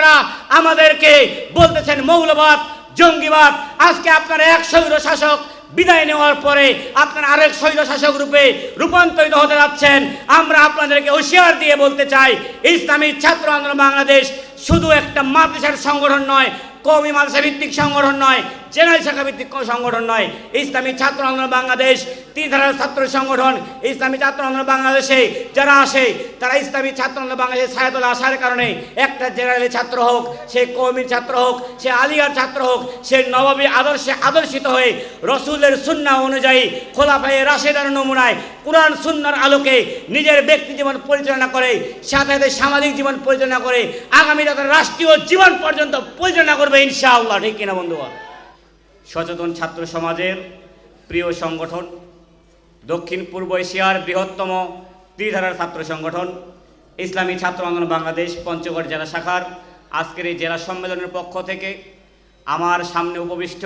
যারা আমাদেরকে বলতেছেন মৌলবাদ, জঙ্গিবাদ। আজকে আপনার এক সৈর শাসক বিদায় নেওয়ার পরে আপনারা আরেক স্বৈর শাসক রূপে রূপান্তরিত হতে যাচ্ছেন। আমরা আপনাদেরকে হুঁশিয়ার দিয়ে বলতে চাই, ইসলামী ছাত্র আন্দোলন বাংলাদেশ শুধু একটা মাদ্রাসার সংগঠন নয় কৌমি মাদ্রাসা ভিত্তিক সংগঠন নয় জেনারেল শাখা ভিত্তিক কোনো সংগঠন নয়। ইসলামী ছাত্র আন্দোলন বাংলাদেশ ত্রিধারার ছাত্র সংগঠন, ইসলামী ছাত্র আন্দোলন বাংলাদেশে যারা আসে, তারা ইসলামী ছাত্র আন্দোলন বাংলাদেশে ছায়াতলে আসার কারণে একটা জেনারেল ছাত্র হোক, সে কৌমির ছাত্র হোক, সে আলিয়ার ছাত্র হোক, সে নবাবী আদর্শে আদর্শিত হয়ে রসুলের সুন্না অনুযায়ী খোলাফাই রাশেদার নমুনায় কোরআন সুন্নার আলোকে নিজের ব্যক্তি জীবন পরিচালনা করে, সাথে সাথে সামাজিক জীবন পরিচালনা করে আগামী যাতে রাষ্ট্রীয় জীবন পর্যন্ত পরিচালনা করবে ইনশাআল্লাহ। ঠিক কিনা বন্ধুগণ? সচেতন ছাত্র সমাজের প্রিয় সংগঠন, দক্ষিণ পূর্ব এশিয়ার বৃহত্তম ত্রিধারার ছাত্র সংগঠন, ইসলামী ছাত্র আন্দোলন বাংলাদেশ পঞ্চগড় জেলা শাখার আজকের এই জেলা সম্মেলনের পক্ষ থেকে আমার সামনে উপবিষ্ট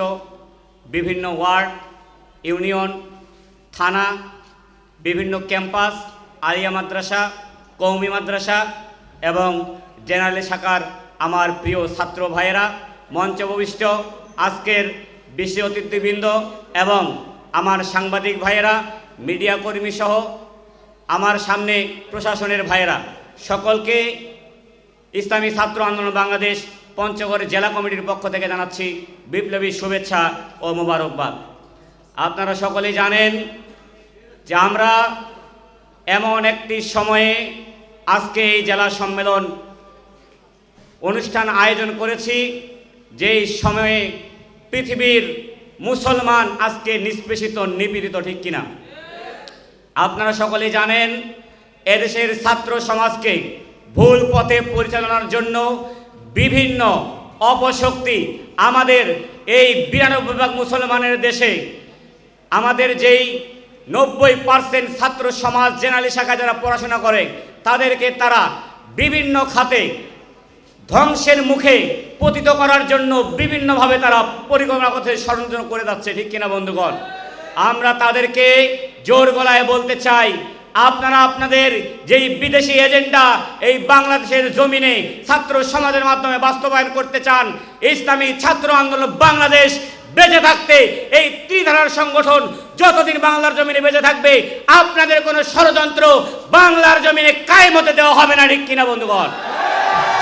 বিভিন্ন ওয়ার্ড, ইউনিয়ন, থানা, বিভিন্ন ক্যাম্পাস, আলিয়া মাদ্রাসা কৌমি মাদ্রাসা এবং জেনারেল শাখার আমার প্রিয় ছাত্র ভাইয়েরা, মঞ্চ উপবিষ্ট আজকের বিশ্ব অতিথিবৃন্দ এবং আমার সাংবাদিক ভাইয়েরা, মিডিয়া কর্মী সহ আমার সামনে প্রশাসনের ভাইয়েরা, সকলকে ইসলামী ছাত্র আন্দোলন বাংলাদেশ পঞ্চগড় জেলা কমিটির পক্ষ থেকে জানাচ্ছি বিপ্লবী শুভেচ্ছা ও মোবারকবাদ। আপনারা সকলেই জানেন যে আমরা এমন একটি সময়ে আজকে এই জেলা সম্মেলন অনুষ্ঠান আয়োজন করেছি, যেই সময়ে পৃথিবীর মুসলমান আজকে নিষ্পেষিত নিপীড়িত ঠিক কিনা? আপনারা সকলে জানেন, এদেশের ছাত্র সমাজকে ভুল পথে পরিচালনার জন্য বিভিন্ন অপশক্তি আমাদের এই বিরানব্বই ভাগ মুসলমানের দেশে, আমাদের যেই নব্বই পার্সেন্ট ছাত্র সমাজ, জেনারেল শাখা যারা পড়াশোনা করে, তাদেরকে তারা বিভিন্ন খাতে ধ্বংসের মুখে পতিত করার জন্য বিভিন্নভাবে তারা পরিকল্পনা করতে ষড়যন্ত্র করে যাচ্ছে, ঠিক কিনা বন্ধুগণ? আমরা তাদেরকে জোর গলায় বলতে চাই, আপনারা আপনাদের যেই বিদেশি এজেন্ডা, এই বাংলাদেশের জমিনে ছাত্র সমাজের মাধ্যমে বাস্তবায়ন করতে চান, ইসলামী ছাত্র আন্দোলন বাংলাদেশ বেঁচে থাকতে, এই ত্রিধারার সংগঠন যতদিন বাংলার জমিনে বেঁচে থাকবে, আপনাদের কোনো ষড়যন্ত্র বাংলার জমিনে কায়েম হতে দেওয়া হবে না, ঠিক কিনা বন্ধুগণ?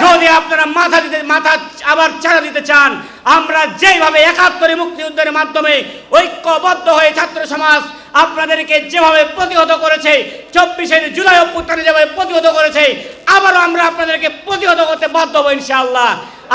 যদি আপনারা মাথা দিতে, মাথা আবার চারা দিতে চান, আমরা যেভাবে একাত্তরে মুক্তিযুদ্ধের মাধ্যমে ঐক্যবদ্ধ হয়ে ছাত্র সমাজ আপনাদেরকে যেভাবে প্রতিহত করেছে চব্বিশের জুলাই অভ্যুত্থানে যেভাবে প্রতিহত করেছে, আবারও আমরা আপনাদেরকে প্রতিহত করতে বাধ্য হব ইনশাআল্লাহ।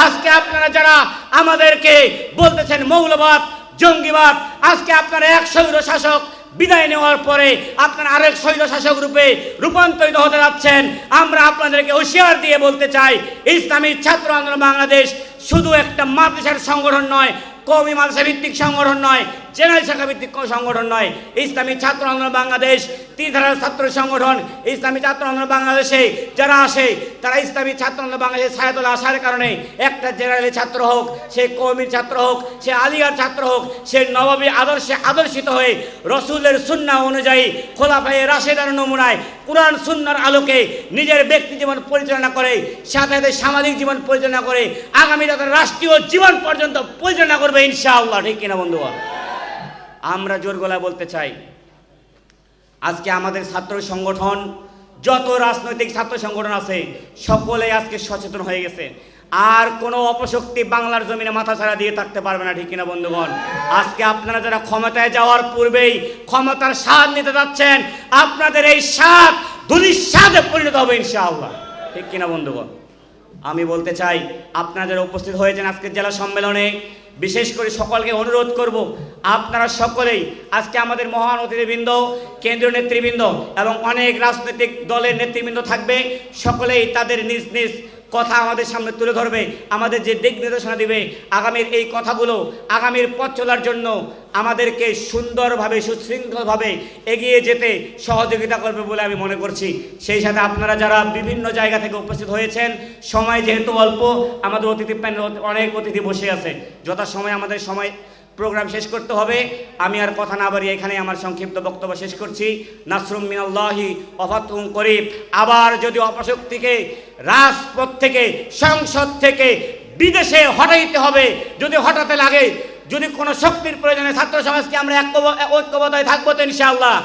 আজকে আপনারা যারা আমাদেরকে বলতেছেন মৌলবাদ, জঙ্গিবাদ, আজকে আপনারা এক শাসক বিদায় নেওয়ার পরে আপনারা আরেক শৈল শাসক রূপে রূপান্তরিত হতে যাচ্ছেন। আমরা আপনাদেরকে হুঁশিয়ার দিয়ে বলতে চাই, ইসলামী ছাত্র আন্দোলন বাংলাদেশ শুধু একটা মাদ্রাসার সংগঠন নয় কৌমি মাদ্রাসা ভিত্তিক সংগঠন নয়, জেনারেল শাখা ভিত্তিক কোনো সংগঠন নয়। ইসলামী ছাত্র আন্দোলন বাংলাদেশ ত্রিধারার ছাত্র সংগঠন, ইসলামী ছাত্র আন্দোলন বাংলাদেশে যারা আসে, তারা ইসলামী ছাত্র আন্দোলন বাংলাদেশের ছায়াতলে আসার কারণে একটা জেনারেলের ছাত্র হোক, সে কৌমির ছাত্র হোক, সে আলিয়ার ছাত্র হোক, সে নবাবী আদর্শে আদর্শিত হয়ে রসুলের সুন্না অনুযায়ী খোলাফাই রাশেদার নমুনায় কোরআন সুন্নার আলোকে নিজের ব্যক্তি জীবন পরিচালনা করে, সাথে সাথে সামাজিক জীবন পরিচালনা করে, আগামী রাষ্ট্রীয় জীবন পর্যন্ত পরিচালনা করবে ইনশাআল্লাহ, ঠিক কিনা বন্ধুগণ আমরা জোর গলায় বলতে চাই, আজকে আমাদের ছাত্র সংগঠন, যত রাজনৈতিক ছাত্র সংগঠন আছে, সকলেই আজকে সচেতন হয়ে গেছে। আর কোনো অপশক্তি বাংলার জমিনে মাথা ছাড়া দিয়ে থাকতে পারবে না, ঠিক কিনা বন্ধুগণ? আজকে আপনারা যারা ক্ষমতায় যাওয়ার পূর্বেই ক্ষমতার স্বাদ নিতে যাচ্ছেন, আপনাদের এই স্বাদ দুলিস্বাদে পরিণত হবে ইনশাআল্লাহ, ঠিক কিনা বন্ধুগণ? আমি বলতে চাই, আপনারা যারা উপস্থিত হয়েছেন আজকের জেলা সম্মেলনে বিশেষ করে সকলকে অনুরোধ করব, আপনারা সকলেই আজকে আমাদের মহান অতিথিবৃন্দ, কেন্দ্রীয় নেতৃবৃন্দ এবং অনেক রাজনৈতিক দলের নেতৃবৃন্দ থাকবে, সকলেই তাদের নিজ নিজ কথা আমাদের সামনে তুলে ধরবে, আমাদের যে দিক নির্দেশনা দিবে, আগামীর এই কথাগুলো আগামীর পথ চলার জন্য আমাদেরকে সুন্দরভাবে, সুশৃঙ্খলভাবে এগিয়ে যেতে সহযোগিতা করবে বলে আমি মনে করছি। সেই সাথে আপনারা যারা বিভিন্ন জায়গা থেকে উপস্থিত হয়েছেন, সময় যেহেতু অল্প, আমাদের অতিথি প্যানেল অনেক অতিথি বসে আছে। যথা সময় আমাদের সময় প্রোগ্রাম শেষ করতে হবে। আমি আর কথা না বাড়িয়ে এখানে আমার সংক্ষিপ্ত বক্তব্য শেষ করছি। নাসরুম মিনাল্লাহি অফাতুম করিব। আবার যদি অপশক্তিকে রাজপথ থেকে, সংসদ থেকে বিদেশে হটাইতে হবে, যদি হটাতে লাগে, যদি কোনো শক্তির প্রয়োজনে ছাত্র সমাজকে আমরা ঐক্যব- ঐক্যবদ্ধ থাকব তো ইনশাআল্লাহ।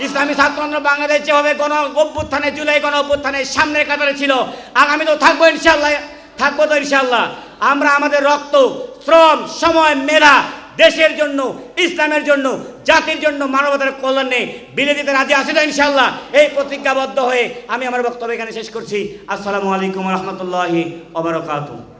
ইসলামী ছাত্র বাংলাদেশ যেভাবে গণ অভ্যুত্থানে, জুলাই গণ অভ্যুত্থানে সামনের কাতারে ছিল, আগামী তো থাকব ইনশাআল্লাহ, থাকব তো ইনশাআল্লাহ। আমরা আমাদের রক্ত, শ্রম, সময় মেলা দেশের জন্য, ইসলামের জন্য, জাতির জন্য মানবতার কল্যাণে বিলে দিতে রাজি আসে না ইনশাল্লাহ এই প্রতিজ্ঞাবদ্ধ হয়ে আমি আমার বক্তব্য এখানে শেষ করছি। আসসালামু আলাইকুম রহমতুল্লাহি ওবরাকাতুহ